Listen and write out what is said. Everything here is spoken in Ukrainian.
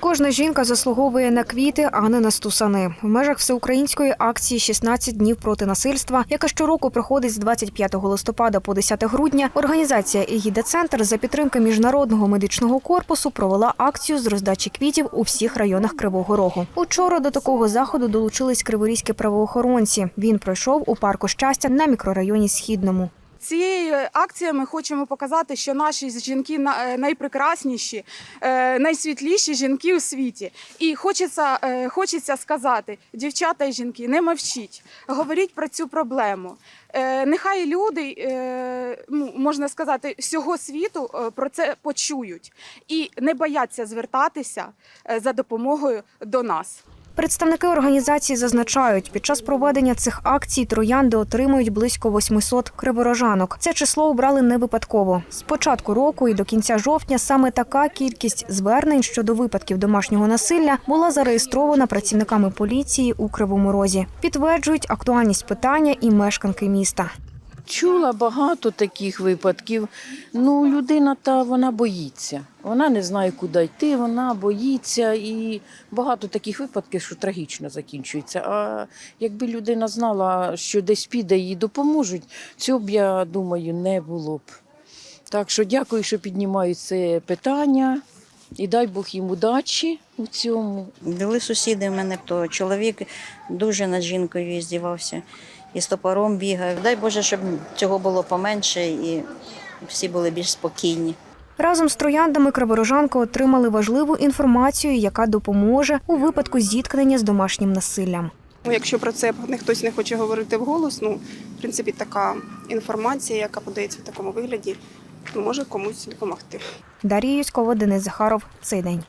Кожна жінка заслуговує на квіти, а не на стусани. В межах всеукраїнської акції «16 днів проти насильства, яка щороку проходить з 25 листопада по 10 грудня. Організація «Егіда Центр» за підтримки міжнародного медичного корпусу провела акцію з роздачі квітів у всіх районах Кривого Рогу. Учора до такого заходу долучились криворізькі правоохоронці. Він пройшов у парку щастя на мікрорайоні Східному. Цією акцією ми хочемо показати, що наші жінки е, найпрекрасніші, е, найсвітліші жінки у світі. І хочеться, е, хочеться сказати, дівчата і жінки, не мовчіть, говоріть про цю проблему. Нехай люди, ну, можна сказати, всього світу про це почують і не бояться звертатися за допомогою до нас. Представники організації зазначають, під час проведення цих акцій троянди отримують близько 800 криворожанок. Це число обрали не випадково. З початку року і до кінця жовтня саме така кількість звернень щодо випадків домашнього насилля була зареєстрована працівниками поліції у Кривому Розі. Підтверджують актуальність питання і мешканки міста. Чула багато таких випадків. Ну, людина та вона боїться. Вона не знає, куди йти, вона боїться. І багато таких випадків, що трагічно закінчується. А якби людина знала, що десь піде їй допоможуть, цього б, я думаю, не було б. Так що дякую, що піднімають це питання. І дай Бог їм удачі у цьому. Були сусіди в мене, то чоловік дуже над жінкою здівався і з топором бігав. Дай Боже, щоб цього було поменше і всі були більш спокійні. Разом з трояндами криворожанки отримали важливу інформацію, яка допоможе у випадку зіткнення з домашнім насиллям. Ну, якщо про це не хтось не хоче говорити вголос, ну в принципі така інформація, яка подається в такому вигляді, може комусь допомогти. Дарія Юськова, Денис Захаров. Цей день.